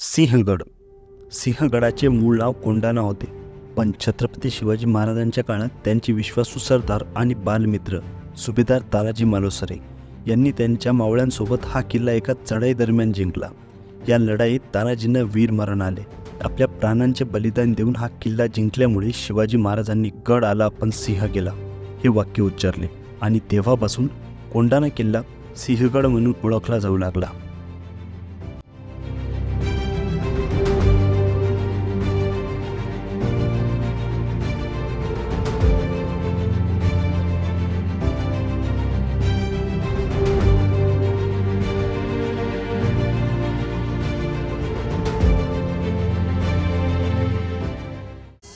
सिंहगड. सिंहगडाचे मूळ नाव कोंडाणा होते. पण छत्रपती शिवाजी महाराजांच्या काळात त्यांचे विश्वासू सरदार आणि बालमित्र सुभेदार ताराजी मालोसरे यांनी त्यांच्या मावळ्यांसोबत हा किल्ला एका चढाई दरम्यान जिंकला. या लढाईत तानाजींना वीर मरण आले. आपल्या प्राणांचे बलिदान देऊन हा किल्ला जिंकल्यामुळे शिवाजी महाराजांनी गड आला पण सिंह गेला हे वाक्य उच्चारले. आणि तेव्हापासून कोंडाणा किल्ला सिंहगड म्हणून ओळखला जाऊ लागला.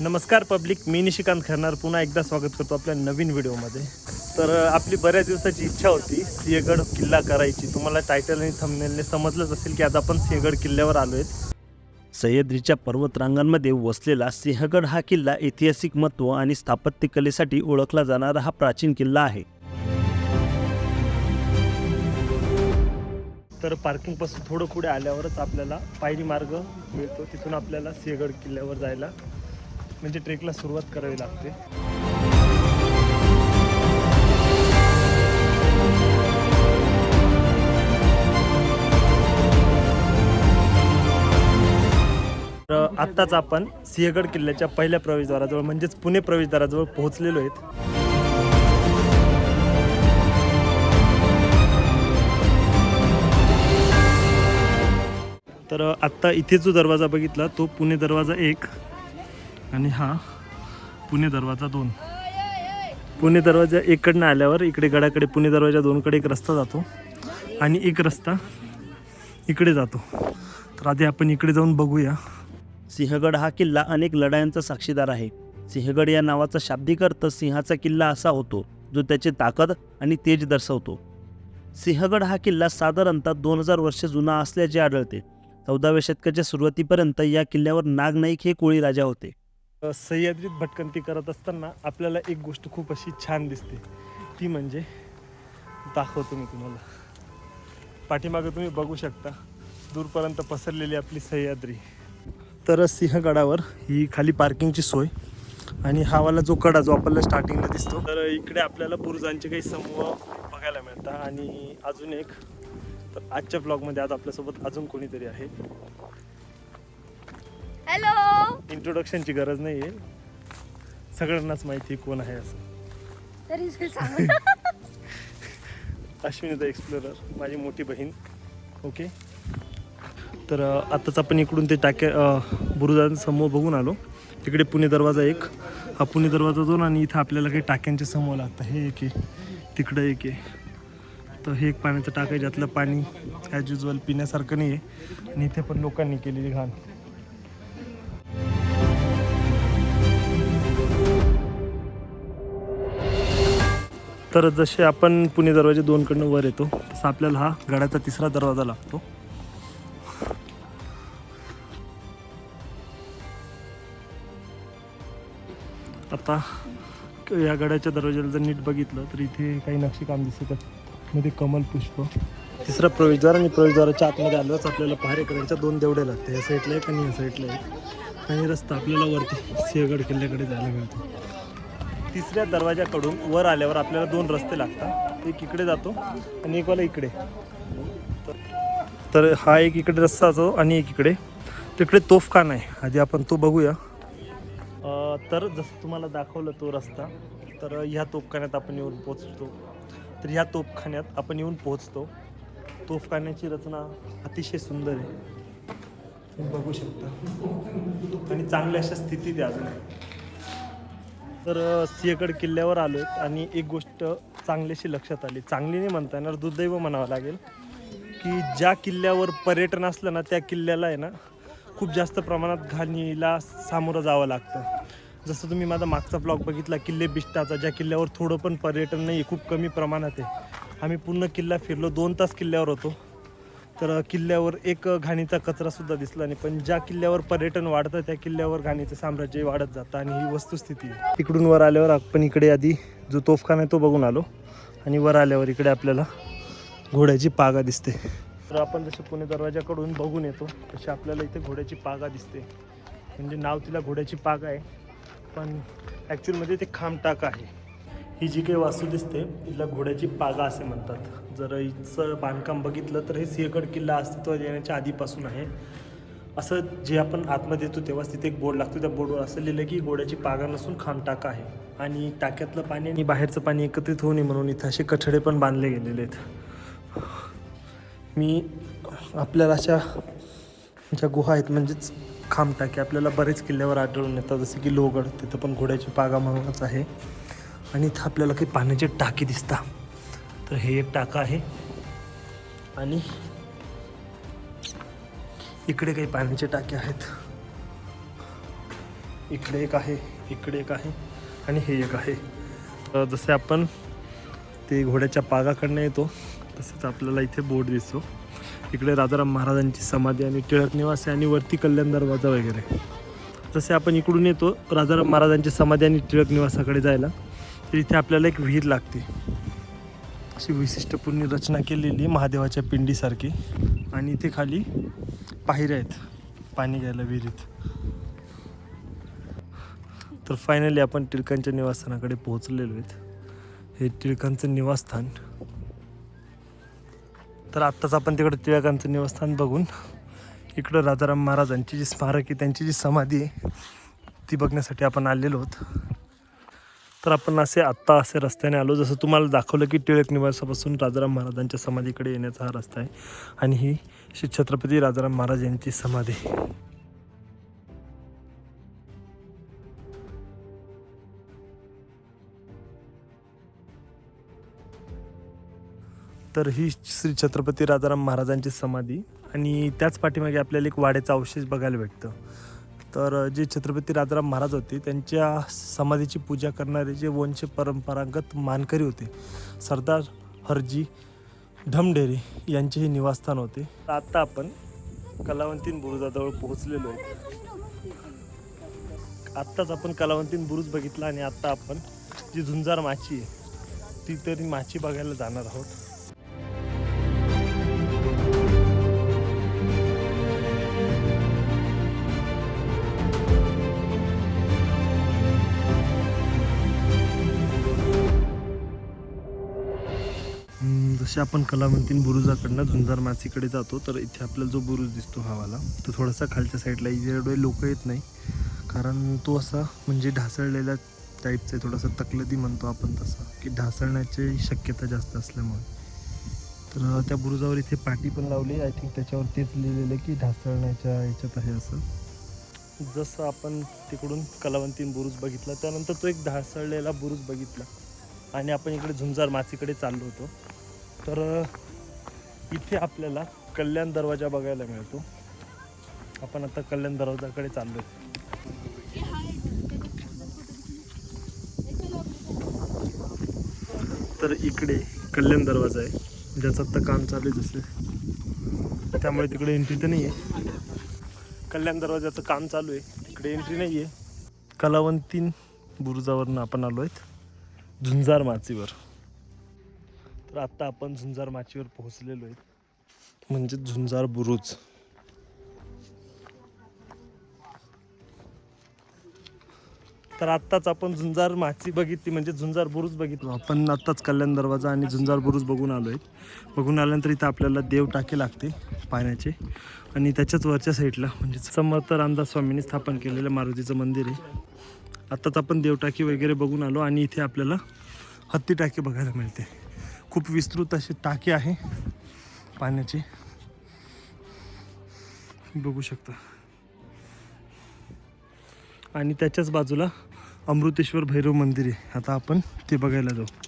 नमस्कार पब्लिक मी निशिकांत खरणार. पुन्हा एकदा स्वागत करतो आपल्या नवीन व्हिडिओमध्ये. तर आपली बऱ्याच दिवसाची इच्छा होती सिंहगड किल्ला करायची. तुम्हाला टायटल आणि थंबनेलने समजलंच असेल की आज आपण सिंहगड किल्ल्यावर आलो आहेत सह्याद्रीच्या पर्वतरांगांमध्ये वसलेला सिंहगड हा किल्ला ऐतिहासिक महत्त्व आणि स्थापत्यकलेसाठी ओळखला जाणारा हा प्राचीन किल्ला आहे. तर पार्किंगपासून थोडं पुढे आल्यावरच आपल्याला पायरी मार्ग मिळतो. तिथून आपल्याला सिंहगड किल्ल्यावर जायला म्हणजे ट्रेकला सुरुवात करावी लागते. तर आत्ताच आपण सिंहगड किल्ल्याच्या पहिल्या प्रवेशद्वाराजवळ म्हणजेच पुणे प्रवेशद्वाराजवळ पोहोचलेलो आहेत. तर आत्ता इथे जो दरवाजा बघितला तो पुणे दरवाजा एक. आणि हा पुणे दरवाजा दोन. पुणे दरवाजा एककडनं आल्यावर इकडे गडाकडे पुणे दरवाजा दोनकडे एक रस्ता जातो आणि एक रस्ता इकडे जातो. तर आधी आपण इकडे जाऊन बघूया. सिंहगड हा किल्ला अनेक लढायांचा साक्षीदार आहे. सिंहगड या नावाचा शाब्दिक अर्थ सिंहाचा किल्ला असा होतो जो त्याची ताकद आणि तेज दर्शवतो. सिंहगड हा किल्ला साधारणतः दोन हजार वर्ष जुना असल्याचे आढळते. चौदाव्या शतकाच्या सुरुवातीपर्यंत या किल्ल्यावर नागनाईक हे कोळी राजा होते. सह्याद्रीत भटकंती करत असताना आपल्याला एक गोष्ट खूप अशी छान दिसते. ती म्हणजे दाखवतो मी तुम्हाला. पाठीमागं तुम्ही बघू शकता दूरपर्यंत पसरलेली आपली सह्याद्री. तर सिंहगडावर ही खाली पार्किंगची सोय आणि हावाला जो कडा जो आपल्याला स्टार्टिंगला दिसतो. तर इकडे आपल्याला बुरुजांचे काही समूह बघायला मिळतात आणि अजून एक तर आजच्या ब्लॉगमध्ये आज आपल्यासोबत अजून कोणीतरी आहे. हॅलो इंट्रोडक्शनची गरज नाही आहे सगळ्यांनाच माहिती कोण आहे असं. तरी सांग. अश्विनी द एक्सप्लोरर माझी मोठी बहीण. ओके तर अ, आत्ताच आपण इकडून ते टाक्या बुरुजांसमोर बघून आलो. तिकडे पुणे दरवाजा एक. हा पुणे दरवाजा दोन आणि इथं आपल्याला काही टाक्यांचे समोर लागतं हे एक आहे. तिकडं एक आहे. तर हे एक पाण्याचं टाक आहे ज्यातलं पाणी ॲज युजल पिण्यासारखं नाही आहे आणि इथे पण लोकांनी केलेली घाण. तर जसे आपण पुणे दरवाजे दोनकडनं वर येतो तसा आपल्याला हा गडाचा तिसरा दरवाजा लागतो. आता या गडाच्या दरवाजाला जर नीट बघितलं तर इथे काही नक्षीकाम दिसत मध्ये कमल पुष्प. तिसरा प्रवेशद्वार आणि प्रवेशद्वाराच्या आतमध्ये आल्याच आपल्याला पहारेकरांच्या दोन देवडे लागते. या साईडला एक आणि या साईडला एक. आणि रस्ता आपल्याला वरती सिंहगड किल्ल्याकडे जायला मिळतो. तिसऱ्या दरवाजाकडून वर आल्यावर आपल्याला दोन रस्ते लागतात. एक इकडे जातो आणि एक वाला इकडे. तर- तर हा एक इकडे रस्ता जातो आणि एक इकडे. तिकडे तोफखाना आहे आधी आपण तो बघूया. तर जसं तुम्हाला दाखवलं तो रस्ता तर ह्या तोफखान्यात आपण येऊन पोचतो तर ह्या तोफखान्यात आपण येऊन पोचतो तोफखान्याची रचना अतिशय सुंदर आहे. तुम्ही बघू शकता. आणि चांगल्या अशा स्थितीत आहे अजून. तर सिंहगड किल्ल्यावर आलो आहेत आणि एक गोष्ट चांगलीशी लक्षात आली. चांगली नाही म्हणता येणार दुर्दैव म्हणावं लागेल की ज्या किल्ल्यावर पर्यटन असलं ना त्या किल्ल्याला आहे ना खूप जास्त प्रमाणात घाणीला सामोरं जावं लागतं. जसं तुम्ही माझा मागचा ब्लॉग बघितला किल्ले बिष्टाचा ज्या किल्ल्यावर थोडं पण पर्यटन नाही आहे खूप कमी प्रमाणात आहे. आम्ही पूर्ण किल्ला फिरलो दोन तास किल्ल्यावर होतो. तर किल्ल्यावर एक घाणीचा कचरासुद्धा दिसला नाही. पण ज्या किल्ल्यावर पर्यटन वाढतं त्या किल्ल्यावर घाणीचं साम्राज्य वाढत जातं आणि ही वस्तुस्थिती तिकडून वर आल्यावर आपण इकडे आधी जो तोफखाना आहे तो बघून आलो आणि वर आल्यावर इकडे आपल्याला घोड्याची पागा दिसते. तर आपण जसे पुणे दरवाजाकडून बघून येतो तशी आपल्याला इथे घोड्याची पागा दिसते. म्हणजे नाव तिला घोड्याची पागा आहे. पण ॲक्च्युअलमध्ये ते खामटाक आहे. ही जी काही वास्तू दिसते तिला घोड्याची पागा असे म्हणतात. जर हिचं बांधकाम बघितलं तर हे सिंहगड किल्ला अस्तित्वात येण्याच्या आधीपासून आहे. असं जे आपण आतमध्ये येतो तेव्हाच तिथे एक बोर्ड लागतो. त्या बोर्डवर असं लिहिलं की घोड्याची पागा नसून खामटाका आहे. आणि टाक्यातलं पाणी आणि बाहेरचं पाणी एकत्रित होऊ नये म्हणून इथं असे कठडे पण बांधले गेलेले आहेत. मी आपल्याला अशा ज्या गुहा आहेत म्हणजेच खामटाके आपल्याला बरेच किल्ल्यावर आढळून येतात. जसं की लोहगड तिथं पण घोड्याची पागा म्हणूनच आहे. आणि इथं आपल्याला काही पाण्याचे टाकी दिसतात तर हे एक टाका आहे. आणि इकडे काही पाण्याचे टाके आहेत. इकडे एक आहे इकडे एक आहे आणि हे एक आहे. तर जसे आपण ते घोड्याच्या पागाकडनं येतो तसंच आपल्याला इथे बोर्ड दिसतो. इकडे राजाराम महाराजांची समाधी आणि टिळक निवास आहे आणि वरती कल्याण दरवाजा वगैरे. जसे आपण इकडून येतो राजाराम महाराजांची समाधी आणि टिळक निवासाकडे जायला. इथे आपल्याला एक विहीर लागते. अशी विशिष्टपूर्ण रचना केलेली महादेवाच्या पिंडीसारखी. आणि इथे खाली पायऱ्या आहेत. पाणी घ्यायला विहिरीत. तर फायनली आपण टिळकांच्या निवासस्थानाकडे पोहोचलेलो आहेत. हे टिळकांचं निवासस्थान. तर आत्ताच आपण तिकडे टिळकांचं निवासस्थान बघून इकडं राजाराम महाराजांची जी स्मारक आहे त्यांची जी समाधी आहे ती बघण्यासाठी आपण आलेलो आहोत. तर आपण असे आत्ता असे रस्त्याने आलो जसं तुम्हाला दाखवलं की टिळक निवासापासून राजाराम महाराजांच्या समाधीकडे येण्याचा हा रस्ता आहे. आणि ही श्री छत्रपती राजाराम महाराज यांची समाधी. तर ही श्री छत्रपती राजाराम महाराजांची समाधी. आणि त्याच पाठीमागे आपल्याला एक वाड्याचा अवशेष बघायला भेटतं. तर जे छत्रपती राजाराम महाराज होते त्यांच्या समाधीची पूजा करणारे जे वंश परंपरागत मानकरी होते सरदार हरजी ढमढेरे यांचे हे निवासस्थान होते. आत्ता आपण कलावंतीन बुरुजाजवळ पोहोचलेलो आहे. आत्ताच आपण कलावंतीन बुरुज बघितला आणि आत्ता आपण जी झुंजार माची आहे ती तरी माची बघायला जाणार आहोत. जसे आपण कलावंतीन बुरुजाकडनं झुंजार माचीकडे जातो तर इथे आपल्याला जो बुरुज दिसतो हावाला तो थोडासा खालच्या साईडला एवढे लोक येत नाही. कारण तो असा म्हणजे ढासळलेल्या टाईपचा आहे थोडासा तकलदी म्हणतो आपण तसा की ढासळण्याची शक्यता जास्त असल्यामुळे. तर त्या बुरुजावर इथे पाटी पण लावली आय थिंक त्याच्यावर तेच लिहिलेलं की ढासळण्याच्या याच्यात आहे असं. जसं आपण तिकडून कलावंतीन बुरुज बघितला त्यानंतर तो एक ढासळलेला बुरुज बघितला. आणि आपण इकडे झुंजार माचीकडे चाललो होतो. तर इथे आपल्याला कल्याण दरवाजा बघायला मिळतो. आपण आता कल्याण दरवाजाकडे चाललो तर इकडे कल्याण दरवाजा आहे ज्याचं आत्ता काम चालू आहे जसे त्यामुळे तिकडे एंट्री तर नाही आहे कल्याण दरवाजाचं काम चालू आहे तिकडे एंट्री नाही आहे कलावंतीन बुरुजावरनं आपण आलो आहेत झुंजार माचीवर. तर आत्ता आपण झुंजार माचीवर पोहोचलेलो आहे म्हणजे झुंजार बुरुज. तर आत्ताच आपण झुंजार माची बघितली म्हणजे झुंजार बुरुज बघितलो. आपण आत्ताच कल्याण दरवाजा आणि झुंजार बुरुज बघून आलो आहे बघून आल्यानंतर इथं आपल्याला देव टाके लागते पाण्याचे. आणि त्याच्याच वरच्या साईडला म्हणजे समर्थ रामदास स्वामींनी स्थापन केलेलं मारुतीचं मंदिर आहे. आत्ताच आपण देवटाकी वगैरे बघून आलो आणि इथे आपल्याला हत्ती टाकी बघायला मिळते. खूप विस्तृत अशी टाके आहे पाण्याची. बघू शकता. आणि त्याच्याच बाजूला अमृतेश्वर भैरव मंदिर आहे. आता आपण ते बघायला जाऊ.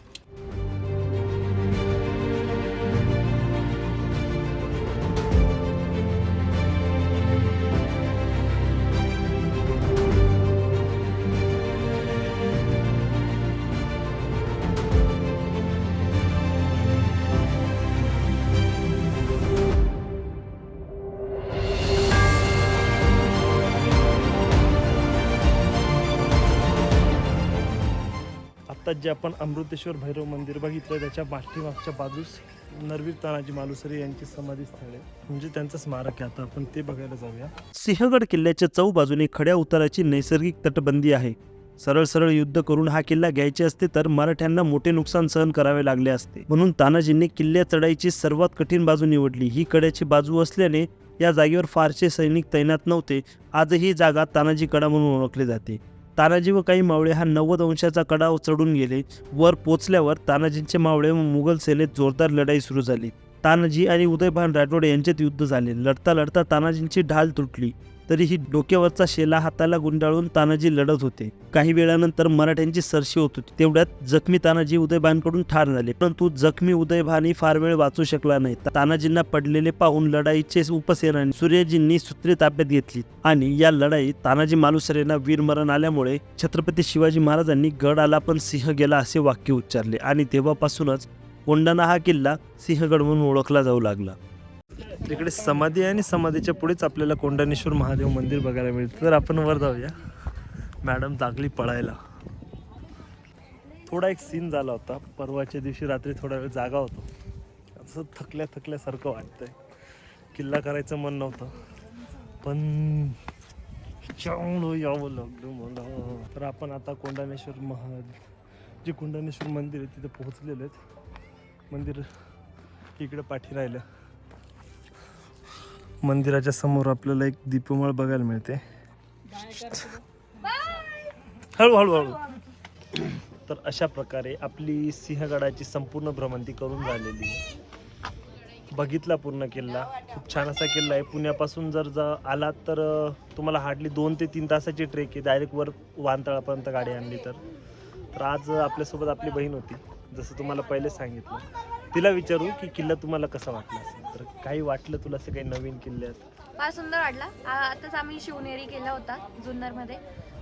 आत्ता जे आपण अमृतेश्वर भैरव मंदिर बघितलं त्याच्या पाठीमागच्या बाजूस नरवीर तानाजी मालुसरे यांची समाधी स्थळ आहे म्हणजे त्यांचं स्मारक आहे. आता आपण ते बघायला जाऊया. सिंहगड किल्ल्याच्या चौबाजूने खड्या उताराची नैसर्गिक तटबंदी आहे. सरळ सरळ युद्ध करून हा किल्ला घ्यायचे असते तर मराठ्यांना मोठे नुकसान सहन करावे लागले असते. म्हणून तानाजींनी किल्ल्या चढाईची सर्वात कठीण बाजू निवडली. ही कड्याची बाजू असल्याने या जागेवर फारसे सैनिक तैनात नव्हते. आजही ही जागा तानाजी कडा म्हणून ओळखले जाते. तानाजी व काही मावळे हा नव्वद अंशाचा कडाव चढून गेले. वर पोचल्यावर तानाजींचे मावळे व मुघल सेनेत जोरदार लढाई सुरू झाली. तानाजी आणि उदयभान राठोड यांच्यात युद्ध झाले. लढता लढता तानाजींची ढाल तुटली. तरीही डोक्यावरचा शेला हाताला गुंडाळून तानाजी लढत होते. काही वेळानंतर मराठ्यांची सरशी होत होती. तेवढ्यात जखमी तानाजी उदयभानकडून ठार झाले. परंतु जखमी उदयभानही फार वेळ वाचू शकला नाही. तानाजींना पडलेले पाहून लढाईचे उपसेनानी सूर्यजींनी सूत्रे ताब्यात घेतली आणि या लढाईत तानाजी मालुसरेंना वीरमरण आल्यामुळे छत्रपती शिवाजी महाराजांनी गड आला पण सिंह गेला असे वाक्य उच्चारले आणि तेव्हापासूनच कोंडाणा हा किल्ला सिंहगड म्हणून ओळखला जाऊ लागला. तिकडे समाधी आहे आणि समाधीच्या पुढेच आपल्याला कोंडानेश्वर महादेव मंदिर बघायला मिळतं. तर आपण वर जाऊया. मॅडम लागली पळायला. थोडा एक सीन झाला होता. परवाच्या दिवशी रात्री थोडा वेळ जागा होतो. असं थकल्या थकल्यासारखं वाटतंय. किल्ला करायचं मन नव्हतं. पण चांगलं यावं लागलं मला. तर आपण आता कोंडानेश्वर महा जे कोंडानेश्वर मंदिर आहे तिथे पोहोचलेलं आहेत. मंदिर इकडे पाठी राहिलं. मंदिराच्या समोर आपल्याला एक दीपमळ बघायला मिळते. हळू हळू हळू. तर अशा प्रकारे आपली सिंहगडाची संपूर्ण भ्रमंती करून झालेली आहे. बघितला पूर्ण किल्ला. खूप छान असा किल्ला आहे. पुण्यापासून जर जा आलात तर तुम्हाला हार्डली दोन ते तीन तासाची ट्रेक आहे. डायरेक्ट वर वानतळापर्यंत गाडी आणली तर. तर आज आपल्यासोबत आपली बहीण होती. जसं तुम्हाला पहिले सांगितलं. तिला विचारू की किल्ला तुम्हाला कसा वाटला असेल? तर काही वाटलं तुला असं काही नवीन किल्ल्यात? फार सुंदर वाटला. आ- आताच आम्ही शिवनेरी केला होता जुन्नरमध्ये.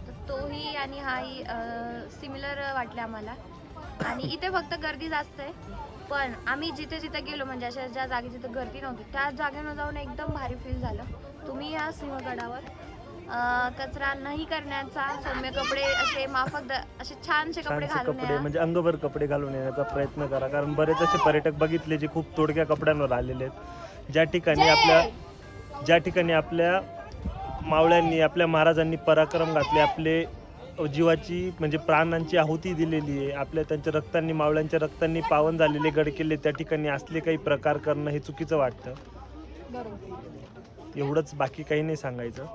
तर तोही आणि हाही सिमिलर वाटले आम्हाला. आणि इथे फक्त गर्दी जास्त आहे. पण आम्ही जिथे जिथे गेलो म्हणजे अशा ज्या जागी जिथे गर्दी नव्हती त्या जागेनं जाऊन एकदम भारी फील झालं. तुम्ही या सिंहगडावर. कचरा नाही करण्याचा सौम्य कपडे असे माफक असे छानसे कपडे छानसे घालून कपडे या. म्हणजे अंगभर कपडे घालून येण्याचा प्रयत्न करा. कारण बरेच असे पर्यटक बघितले जे खूप तोडक्या कपड्यांवर आलेले आहेत. ज्या ठिकाणी आपल्या ज्या ठिकाणी आपल्या मावळ्यांनी आपल्या महाराजांनी पराक्रम घातले आपले जीवाची म्हणजे प्राणांची आहुती दिलेली आहे आपल्या त्यांच्या रक्तांनी मावळ्यांच्या रक्तांनी पावन झालेले गड किल्ले त्या ठिकाणी असले काही प्रकार करणं हे चुकीचं वाटतं. एवढंच बाकी काही नाही सांगायचं.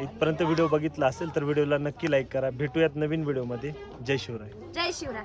इथपर्यंत व्हिडिओ बघितला असेल तर व्हिडिओला नक्की लाईक करा. भेटूयात नवीन व्हिडिओमध्ये. जय शिवराय. जय शिवराय.